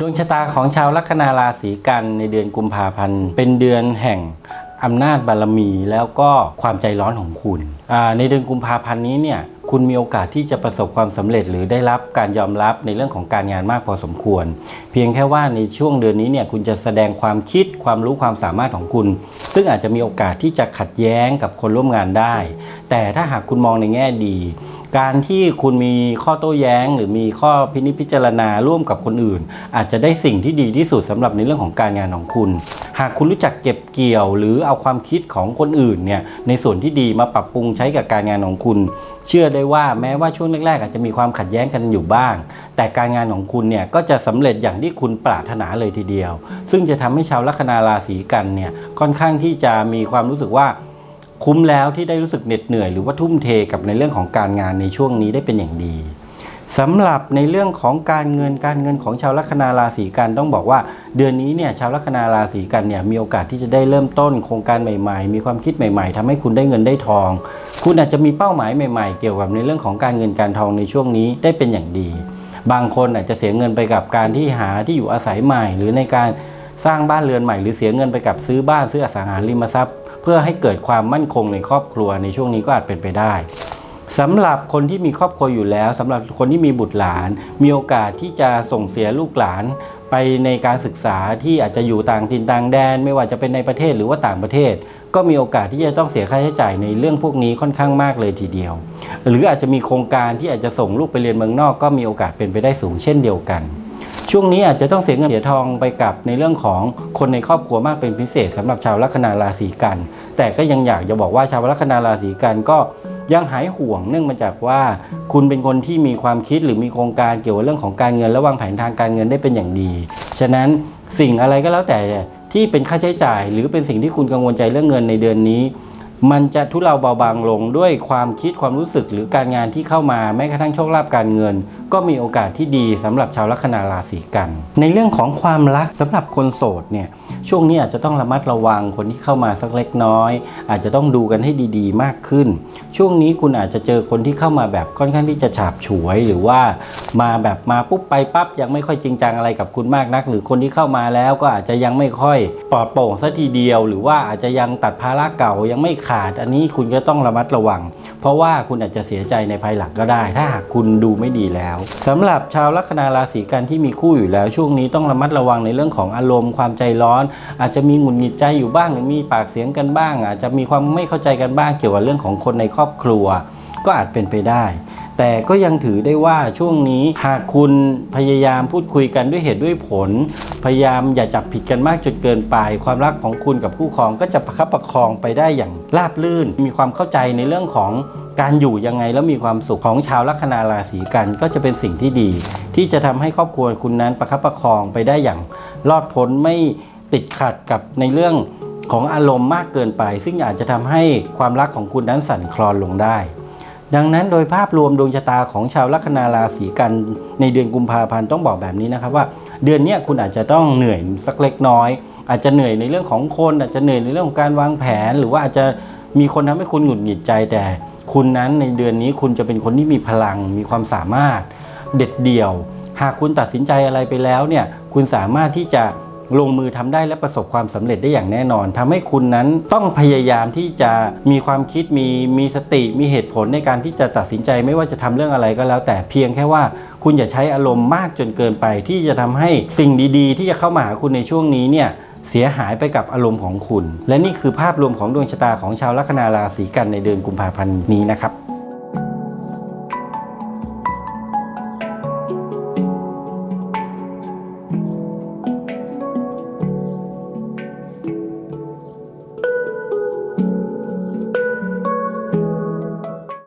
ดวงชะตาของชาวลัคนาราศีกันในเดือนกุมภาพันธ์ เป็นเดือนแห่งอำนาจบารมีแล้วก็ความใจร้อนของคุณ ในเดือนกุมภาพันธ์นี้เนี่ยคุณมีโอกาสที่จะประสบความสำเร็จหรือได้รับการยอมรับในเรื่องของการงานมากพอสมควร เพียงแค่ว่าในช่วงเดือนนี้เนี่ยคุณจะแสดงความคิดความรู้ความสามารถของคุณ ซึ่งอาจจะมีโอกาสที่จะขัดแย้งกับคนร่วมงานได้ แต่ถ้าหากคุณมองในแง่ดี การที่คุณมีข้อโต้แย้ง หรือมีข้อพินิจพิจารณาร่วมกับคนอื่น อาจจะได้สิ่งที่ดีที่สุดสำหรับในเรื่องของการงานของคุณ หากคุณรู้จักเก็บเกี่ยว หรือเอาความคิดของคนอื่นเนี่ยในส่วนที่ดีมาปรับปรุงใช้กับการงานของคุณ เชื่อได้ว่าแม้ว่าช่วงแรกๆอาจจะมีความขัดแย้งกันอยู่บ้าง แต่การงานของคุณเนี่ยก็จะสำเร็จอย่างที่คุณปรารถนาเลยทีเดียว ซึ่งจะทำให้ชาวลัคนาราศีกันเนี่ยค่อนข้างที่จะมีความรู้สึกว่า คุ้มแล้วที่ได้รู้สึกเหน็ดเหนื่อยหรือว่าทุ่มเทกับในเรื่องของการงานในช่วงนี้ได้เป็นอย่างดีสำหรับในเรื่องของการเงินการเงินของชาวลัคนาราศีกันต้องบอกว่า เดือนนี้เนี่ยชาวลัคนาราศีกันเนี่ยมีโอกาสที่จะได้เริ่มต้นโครงการใหม่ๆ มีความคิดใหม่ ๆทำให้คุณได้เงินได้ทอง คุณอาจจะมีเป้าหมายใหม่ๆ เกี่ยวกับในเรื่องของการเงินการทองในช่วงนี้ได้เป็นอย่างดี บางคนอาจจะเสียเงินไปกับการที่หาที่อยู่อาศัยใหม่ หรือในการสร้างบ้านเรือนใหม่ หรือเสียเงินไปกับซื้อบ้านซื้ออสังหาริมทรัพย์ เพื่อให้เกิดความมั่นคงในครอบครัวในช่วงนี้ก็อาจเป็นไปได้สำหรับคนที่มีครอบครัวอยู่แล้วสำหรับคนที่มีบุตรหลาน มีโอกาสที่จะส่งเสียลูกหลานไปในการศึกษาที่อาจจะอยู่ต่างถิ่นต่างแดน ไม่ว่าจะเป็นในประเทศหรือว่าต่างประเทศ ก็มีโอกาสที่จะต้องเสียค่าใช้จ่ายในเรื่องพวกนี้ค่อนข้างมากเลยทีเดียว หรืออาจจะมีโครงการที่อาจจะส่งลูกไปเรียนเมืองนอก ก็มีโอกาสเป็นไปได้สูงเช่นเดียวกัน ช่วงนี้อาจจะต้องเสียเงินเสียทองไปกับในเรื่องของคนในครอบครัวมากเป็นพิเศษสำหรับชาวลัคนาราศีกัน แต่ก็ยังอยากจะบอกว่าชาวลัคนาราศีกันก็ยังหายห่วงเนื่องมาจากว่า คุณเป็นคนที่มีความคิดหรือมีโครงการเกี่ยวกับเรื่องของการเงินและวางแผนทางการเงินได้เป็นอย่างดี ฉะนั้นสิ่งอะไรก็แล้วแต่ที่เป็นค่าใช้จ่าย หรือเป็นสิ่งที่คุณกังวลใจเรื่องเงินในเดือนนี้ มันจะทุเลาเบาบางลงด้วยความคิดความรู้สึกหรือการงานที่เข้ามาแม้กระทั่งโชคลาภการเงิน ก็มีโอกาสที่ดีสำหรับชาวลัคนาราศีกัน ในเรื่องของความรักสำหรับคนโสดเนี่ยช่วงนี้อาจจะต้องระมัดระวังคนที่เข้ามาสักเล็กน้อย อาจจะต้องดูกันให้ดีๆ มากขึ้น ช่วงนี้คุณอาจจะเจอคนที่เข้ามาแบบค่อนข้างที่จะฉาบฉวยหรือว่ามาแบบมาปุ๊บไปปั๊บยังไม่ค่อยจริงจังอะไรกับคุณมากนัก หรือคนที่เข้ามาแล้วก็อาจจะยังไม่ค่อยปลอดโปร่งซะทีเดียว หรือว่าอาจจะยังตัดภาระเก่ายังไม่ขาดอันนี้คุณก็ต้องระมัดระวัง เพราะว่าคุณอาจจะเสียใจในภายหลังก็ได้ ถ้าหากคุณดูไม่ดีแล้วสำหรับชาวลัคนาราศีกันที่มีคู่อยู่แล้ว ช่วงนี้ต้องระมัดระวังในเรื่องของอารมณ์ความใจร้อน อาจจะมีหงุดหงิดใจอยู่บ้างหรือมีปากเสียงกันบ้าง อาจจะมีความไม่เข้าใจกันบ้างเกี่ยวกับเรื่องของคนในครอบครัว ก็อาจเป็นไปได้ แต่ก็ยังถือได้ว่าช่วงนี้หากคุณพยายามพูดคุยกันด้วยเหตุด้วยผล พยายามอย่าจับผิดกันมากจนเกินไป ความรักของคุณกับคู่ครองก็จะประคับประคองไปได้อย่างราบรื่น มีความเข้าใจในเรื่องของการอยู่ยังไงแล้วมีความสุขของชาวลัคนาราศีกันก็จะเป็นสิ่งที่ดี ที่จะทำให้ครอบครัวคุณนั้นประคับประคองไปได้อย่างรอดพ้นไม่ติดขัดกับในเรื่องของอารมณ์มากเกินไป ซึ่งอาจจะทำให้ความรักของคุณนั้นสั่นคลอนลงได้ ดังนั้นโดยภาพรวมดวงชะตาของชาวลัคนาราศีกันในเดือนกุมภาพันธ์ต้องบอกแบบนี้นะครับว่า เดือนนี้คุณอาจจะต้องเหนื่อยสักเล็กน้อย อาจจะเหนื่อยในเรื่องของคน อาจจะเหนื่อยในเรื่องของการวางแผน หรือว่าอาจจะมีคนทำให้คุณหงุดหงิดใจแต่ คุณนั้นในเดือนนี้คุณจะเป็นคนที่มีพลัง มีความสามารถ เด็ดเดี่ยว หากคุณตัดสินใจอะไรไปแล้วเนี่ยคุณสามารถที่จะ ลงมือทำได้และประสบความสำเร็จได้อย่างแน่นอนทำให้คุณนั้นต้องพยายามที่จะมีความคิดมีมีสติมีเหตุผลในการที่จะตัดสินใจไม่ว่าจะทำเรื่องอะไรก็แล้ว แต่เพียงแค่ว่าคุณอย่าใช้อารมณ์มากจนเกินไป ที่จะทำให้สิ่งดีๆ ที่จะเข้ามาหาคุณในช่วงนี้เนี่ยเสียหายไปกับอารมณ์ของคุณ และนี่คือภาพรวมของดวงชะตาของชาวลัคนาราศีกันในเดือนกุมภาพันธ์นี้นะครับ